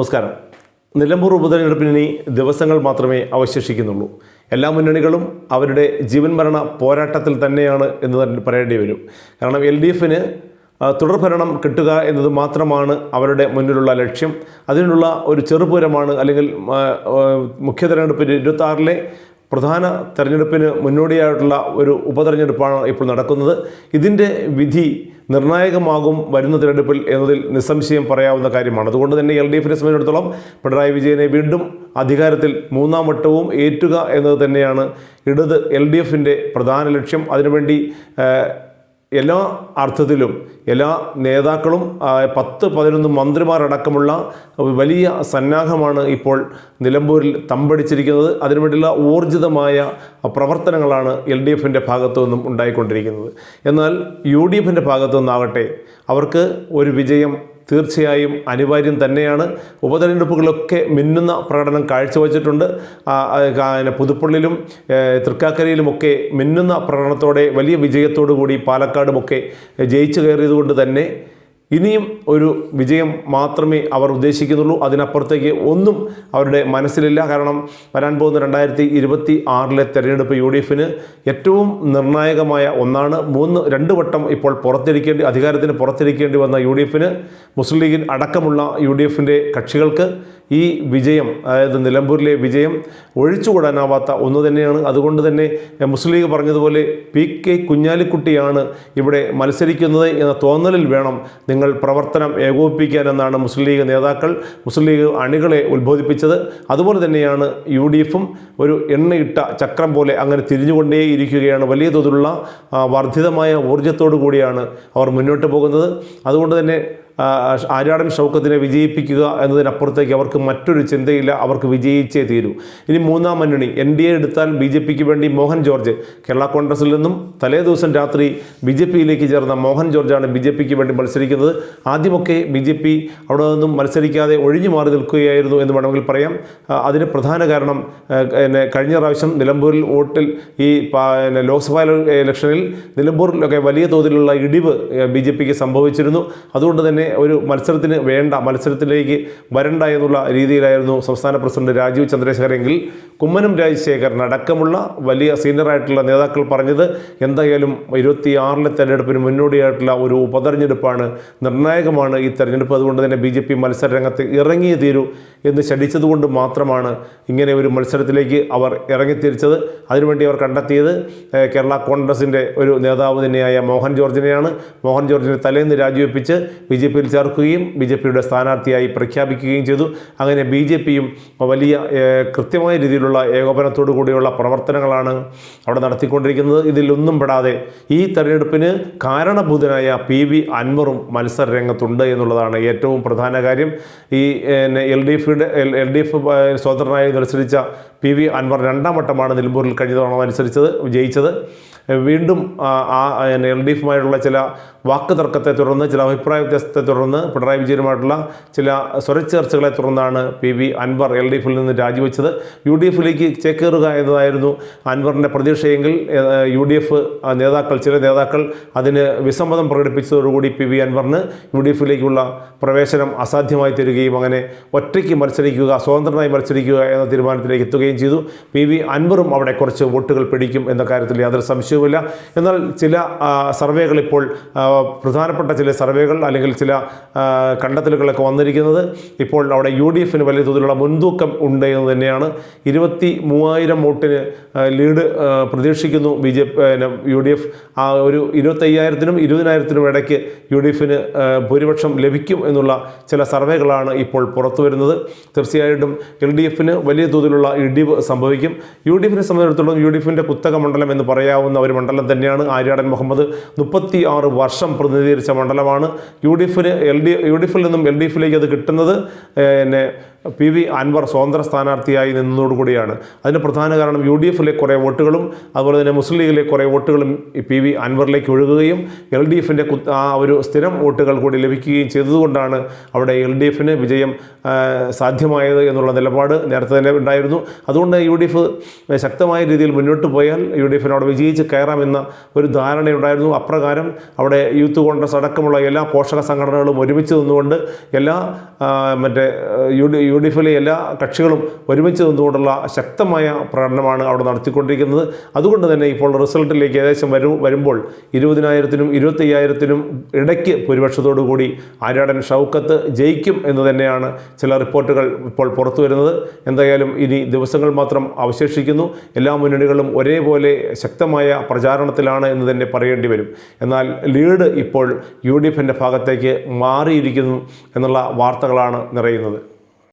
നമസ്കാരം. നിലമ്പൂർ ഉപതെരഞ്ഞെടുപ്പിന് ഇനി ദിവസങ്ങൾ മാത്രമേ അവശേഷിക്കുന്നുള്ളൂ. എല്ലാ മുന്നണികളും അവരുടെ ജീവൻ മരണ പോരാട്ടത്തിൽ തന്നെയാണ് എന്ന് തന്നെ പറയേണ്ടി വരും. കാരണം എൽ ഡി എഫിന് തുടർഭരണം കിട്ടുക എന്നത് മാത്രമാണ് അവരുടെ മുന്നിലുള്ള ലക്ഷ്യം. അതിനുള്ള ഒരു ചെറുപൂരമാണ് അല്ലെങ്കിൽ മുഖ്യ തെരഞ്ഞെടുപ്പിന്റെ ഇരുപത്തി പ്രധാന തെരഞ്ഞെടുപ്പിന് മുന്നോടിയായിട്ടുള്ള ഒരു ഉപതെരഞ്ഞെടുപ്പാണ് ഇപ്പോൾ നടക്കുന്നത്. ഇതിന്റെ വിധി നിർണായകമാകും വരുന്ന തിരഞ്ഞെടുപ്പിൽ എന്നതിൽ നിസ്സംശയം പറയാവുന്ന കാര്യമാണ്. അതുകൊണ്ട് തന്നെ എൽ ഡി എഫിനെ സംബന്ധിച്ചിടത്തോളം പിണറായി വിജയനെ വീണ്ടും അധികാരത്തിൽ മൂന്നാം വട്ടവും ഏറ്റുക എന്നത് തന്നെയാണ് ഇടത് എൽ ഡി എഫിന്റെ പ്രധാന ലക്ഷ്യം. അതിനുവേണ്ടി എല്ലാ അർത്ഥത്തിലും എല്ലാ നേതാക്കളും പത്ത് പതിനൊന്ന് മന്ത്രിമാരടക്കമുള്ള വലിയ സന്നാഹമാണ് ഇപ്പോൾ നിലമ്പൂരിൽ തമ്പടിച്ചിരിക്കുന്നത്. അതിനുവേണ്ടിയുള്ള ഊർജിതമായ പ്രവർത്തനങ്ങളാണ് എൽ ഡി എഫിന്റെ ഭാഗത്തു നിന്നും ഉണ്ടായിക്കൊണ്ടിരിക്കുന്നത്. എന്നാൽ യു ഡി എഫിന്റെ ഭാഗത്തു അവർക്ക് ഒരു വിജയം തീർച്ചയായും അനിവാര്യം തന്നെയാണ്. ഉപതെരഞ്ഞെടുപ്പുകളൊക്കെ മിന്നുന്ന പ്രകടനം കാഴ്ചവെച്ചിട്ടുണ്ട്. പുതുപ്പള്ളിയിലും തൃക്കാക്കരയിലുമൊക്കെ മിന്നുന്ന പ്രകടനത്തോടെ വലിയ വിജയത്തോടു കൂടി പാലക്കാടുമൊക്കെ ജയിച്ചു കയറിയതുകൊണ്ട് തന്നെ ഇനിയും ഒരു വിജയം മാത്രമേ അവർ ഉദ്ദേശിക്കുന്നുള്ളൂ. അതിനപ്പുറത്തേക്ക് ഒന്നും അവരുടെ മനസ്സിലില്ല. കാരണം വരാൻ പോകുന്ന രണ്ടായിരത്തി ഇരുപത്തി ആറിലെ തെരഞ്ഞെടുപ്പ് യു ഡി എഫിന് ഏറ്റവും നിർണായകമായ ഒന്നാണ്. മൂന്ന് രണ്ട് വട്ടം ഇപ്പോൾ പുറത്തിരിക്കേണ്ടി അധികാരത്തിന് പുറത്തിരിക്കേണ്ടി വന്ന യു ഡി എഫിന് മുസ്ലിം ലീഗിൽ അടക്കമുള്ള യു ഡി എഫിന്റെ കക്ഷികൾക്ക് ഈ വിജയം അതായത് നിലമ്പൂരിലെ വിജയം ഒഴിച്ചുകൂടാനാവാത്ത ഒന്ന് തന്നെയാണ്. അതുകൊണ്ട് തന്നെ മുസ്ലിം ലീഗ് പറഞ്ഞതുപോലെ പി കെ കുഞ്ഞാലിക്കുട്ടിയാണ് ഇവിടെ മത്സരിക്കുന്നത് എന്ന തോന്നലിൽ വേണം നിങ്ങൾ പ്രവർത്തനം ഏകോപിപ്പിക്കാൻ എന്നാണ് മുസ്ലിം ലീഗ് നേതാക്കൾ മുസ്ലിം ലീഗ് അണികളെ ഉത്ബോധിപ്പിച്ചത്. അതുപോലെ തന്നെയാണ് യു ഡി എഫും ഒരു എണ്ണയിട്ട ചക്രം പോലെ അങ്ങനെ തിരിഞ്ഞുകൊണ്ടേയിരിക്കുകയാണ്. വലിയ തോതിലുള്ള വർദ്ധിതമായ ഊർജത്തോടു കൂടിയാണ് അവർ മുന്നോട്ട് പോകുന്നത്. അതുകൊണ്ട് തന്നെ ആര്യാടൻ ഷൗക്കത്തിനെ വിജയിപ്പിക്കുക എന്നതിനപ്പുറത്തേക്ക് അവർക്ക് മറ്റൊരു ചിന്തയില്ല അവർക്ക് വിജയിച്ചേ തീരൂ. ഇനി മൂന്നാം മുന്നണി എൻ ഡി എ എടുത്താൽ ബി ജെ പിക്ക് വേണ്ടി മോഹൻ ജോർജ് കേരള കോൺഗ്രസിൽ നിന്നും തലേ ദിവസം രാത്രി ബി ജെ പിയിലേക്ക് ചേർന്ന മോഹൻ ജോർജാണ് ബി ജെ പിക്ക് വേണ്ടി മത്സരിക്കുന്നത്. ആദ്യമൊക്കെ ബി ജെ പി അവിടെ നിന്നും മത്സരിക്കാതെ ഒഴിഞ്ഞു മാറി നിൽക്കുകയായിരുന്നു എന്ന് വേണമെങ്കിൽ പറയാം. അതിന് പ്രധാന കാരണം പിന്നെ കഴിഞ്ഞ പ്രാവശ്യം നിലമ്പൂരിൽ വോട്ടിൽ ഈ പിന്നെ ലോക്സഭാ ഇലക്ഷനിൽ നിലമ്പൂരിലൊക്കെ വലിയ തോതിലുള്ള ഇടിവ് ബി ജെ പിക്ക് സംഭവിച്ചിരുന്നു. അതുകൊണ്ട് തന്നെ ഒരു മത്സരത്തിന് വേണ്ട മത്സരത്തിലേക്ക് വരണ്ട എന്നുള്ള രീതിയിലായിരുന്നു സംസ്ഥാന പ്രസിഡന്റ് രാജീവ് ചന്ദ്രശേഖരെങ്കിൽ കുമ്മനം രാജശേഖരൻ അടക്കമുള്ള വലിയ സീനിയറായിട്ടുള്ള നേതാക്കൾ പറഞ്ഞത് എന്തായാലും ഇരുപത്തി ആറിലെ തെരഞ്ഞെടുപ്പിന് മുന്നോടിയായിട്ടുള്ള ഒരു ഉപതെരഞ്ഞെടുപ്പാണ് നിർണായകമാണ് ഈ തെരഞ്ഞെടുപ്പ്. അതുകൊണ്ട് തന്നെ ബി ജെ പി മത്സര രംഗത്ത് ഇറങ്ങിയേ തീരൂ എന്ന് ശഠിച്ചതുകൊണ്ട് മാത്രമാണ് ഇങ്ങനെ ഒരു മത്സരത്തിലേക്ക് അവർ ഇറങ്ങിത്തിരിച്ചത്. അതിനുവേണ്ടി അവർ കണ്ടെത്തിയത് കേരള കോൺഗ്രസിന്റെ ഒരു നേതാവ് തന്നെയായ മോഹൻ ജോർജിനെയാണ്. മോഹൻ ജോർജിനെ തലേന്ന് രാജിവെപ്പിച്ച് ബി ജെ പിയിൽ ചേർക്കുകയും ബി ജെ പിയുടെ സ്ഥാനാർത്ഥിയായി പ്രഖ്യാപിക്കുകയും ചെയ്തു. അങ്ങനെ ബി ജെ പിയും വലിയ കൃത്യമായ രീതിയിലുള്ള ഏകോപനത്തോടു കൂടിയുള്ള പ്രവർത്തനങ്ങളാണ് അവിടെ നടത്തിക്കൊണ്ടിരിക്കുന്നത്. ഇതിലൊന്നും പെടാതെ ഈ തെരഞ്ഞെടുപ്പിന് കാരണഭൂതനായ പി വി അൻവറും മത്സര രംഗത്തുണ്ട് എന്നുള്ളതാണ് ഏറ്റവും പ്രധാന കാര്യം. ഈ എൽ ഡി എഫിയുടെ എൽ ഡി എഫ് സ്വതന്ത്രനായി മത്സരിച്ച പി വി അൻവർ രണ്ടാം വട്ടമാണ് നിലമ്പൂരിൽ കഴിഞ്ഞ തവണ മത്സരിച്ചത് ജയിച്ചത് വീണ്ടും ആ എൽ ഡി എഫുമായിട്ടുള്ള ചില വാക്ക് തർക്കത്തെ തുടർന്ന് ചില അഭിപ്രായ വ്യത്യാസത്തെ തുടർന്ന് പിണറായി വിജയനുമായിട്ടുള്ള ചില സ്വരച്ചേർച്ചകളെ തുടർന്നാണ് P V Anvar L D എഫിൽ നിന്ന് രാജിവെച്ചത്. യു ഡി എഫിലേക്ക് ചേക്കേറുക എന്നതായിരുന്നു അൻവറിന്റെ പ്രതീക്ഷയെങ്കിൽ യു ഡി എഫ് നേതാക്കൾ ചില നേതാക്കൾ അതിന് വിസമ്മതം പ്രകടിപ്പിച്ചതോടുകൂടി പി വി അൻവറിന് യു ഡി എഫിലേക്കുള്ള പ്രവേശനം അസാധ്യമായി തരികയും അങ്ങനെ ഒറ്റയ്ക്ക് മത്സരിക്കുക സ്വതന്ത്രമായി മത്സരിക്കുക എന്ന തീരുമാനത്തിലേക്ക് എത്തുകയും ചെയ്തു. പി. വി. അൻവറും അവിടെ കുറച്ച് വോട്ടുകൾ പിടിക്കും എന്ന കാര്യത്തിൽ യാതൊരു സംശയവുമില്ല. എന്നാൽ ചില സർവേകൾ ഇപ്പോൾ പ്രധാനപ്പെട്ട ചില സർവേകൾ അല്ലെങ്കിൽ ചില കണ്ടെത്തലുകളൊക്കെ വന്നിരിക്കുന്നത് ഇപ്പോൾ അവിടെ യു ഡി എഫിന് വലിയ തോതിലുള്ള മുൻതൂക്കം ഉണ്ട് എന്ന് തന്നെയാണ്. ഇരുപത്തി മൂവായിരം വോട്ടിന് ലീഡ് പ്രതീക്ഷിക്കുന്നു B J U D F. ആ ഒരു ഇരുപത്തയ്യായിരത്തിനും ഇരുപതിനായിരത്തിനും ഇടയ്ക്ക് യു ഡി എഫിന് ഭൂരിപക്ഷം ലഭിക്കും എന്നുള്ള ചില സർവേകളാണ് ഇപ്പോൾ പുറത്തു വരുന്നത് തീർച്ചയായിട്ടും എൽ ഡി എഫിന് വലിയ തോതിലുള്ള ഇടിവ് സംഭവിക്കും. യു ഡി എഫിനെ സംബന്ധിച്ചിടത്തോളം യു ഡി എഫിന്റെ കുത്തക മണ്ഡലം എന്ന് പറയാവുന്ന ഒരു മണ്ഡലം തന്നെയാണ് ആര്യാടൻ മുഹമ്മദ്. മുപ്പത്തി ആറ് വർഷം പ്രതിനിധീകരിച്ച മണ്ഡലമാണ് യു ഡി എഫിന് എൽ ഡി യു ഡി എഫിൽ നിന്നും എൽ ഡി എഫിലേക്ക് അത് കിട്ടുന്നത്. പിന്നെ പി വി അൻവർ സ്വതന്ത്ര സ്ഥാനാർത്ഥിയായി നിന്നതോടുകൂടിയാണ് അതിന് പ്രധാന കാരണം യു ഡി എഫിലെ കുറേ വോട്ടുകളും അതുപോലെ തന്നെ മുസ്ലിം ലീഗിലെ കുറേ വോട്ടുകളും പി വി അൻവറിലേക്ക് ഒഴുകുകയും എൽ ഡി എഫിന്റെ ആ ഒരു സ്ഥിരം വോട്ടുകൾ കൂടി ലഭിക്കുകയും ചെയ്തതുകൊണ്ടാണ് അവിടെ എൽ ഡി എഫിന് വിജയം സാധ്യമായത് എന്നുള്ള നിലപാട് നേരത്തെ തന്നെ ഉണ്ടായിരുന്നു. അതുകൊണ്ട് യു ഡി എഫ് ശക്തമായ രീതിയിൽ മുന്നോട്ട് പോയാൽ യു ഡി എഫിന് അവിടെ വിജയിച്ച് കയറാമെന്ന ഒരു ധാരണയുണ്ടായിരുന്നു. അപ്രകാരം അവിടെ യൂത്ത് കോൺഗ്രസ് അടക്കമുള്ള എല്ലാ പോഷക സംഘടനകളും ഒരുമിച്ച് നിന്നുകൊണ്ട് എല്ലാ മറ്റേ യു ഡി യു ഡി എഫിലെ എല്ലാ കക്ഷികളും ഒരുമിച്ച് നിന്നുകൊണ്ടുള്ള ശക്തമായ പ്രകടനമാണ് അവിടെ നടത്തിക്കൊണ്ടിരിക്കുന്നത്. അതുകൊണ്ട് തന്നെ ഇപ്പോൾ റിസൾട്ടിലേക്ക് ഏകദേശം വരും വരുമ്പോൾ ഇരുപതിനായിരത്തിനും ഇരുപത്തയ്യായിരത്തിനും ഇടയ്ക്ക് ഭൂരിപക്ഷത്തോടു കൂടി ആര്യാടൻ ഷൗക്കത്ത് ജയിക്കും എന്ന് തന്നെയാണ് ചില റിപ്പോർട്ടുകൾ ഇപ്പോൾ പുറത്തു വരുന്നത്. എന്തായാലും ഇനി ദിവസങ്ങൾ മാത്രം അവശേഷിക്കുന്നു. എല്ലാ മുന്നണികളും ഒരേപോലെ ശക്തമായ പ്രചാരണത്തിലാണ് എന്ന് തന്നെ പറയേണ്ടി വരും. എന്നാൽ ലീഡ് ഇപ്പോൾ യു ഡി എഫിന്റെ ഭാഗത്തേക്ക് മാറിയിരിക്കുന്നു എന്നുള്ള വാർത്തകളാണ് നിറയുന്നത്.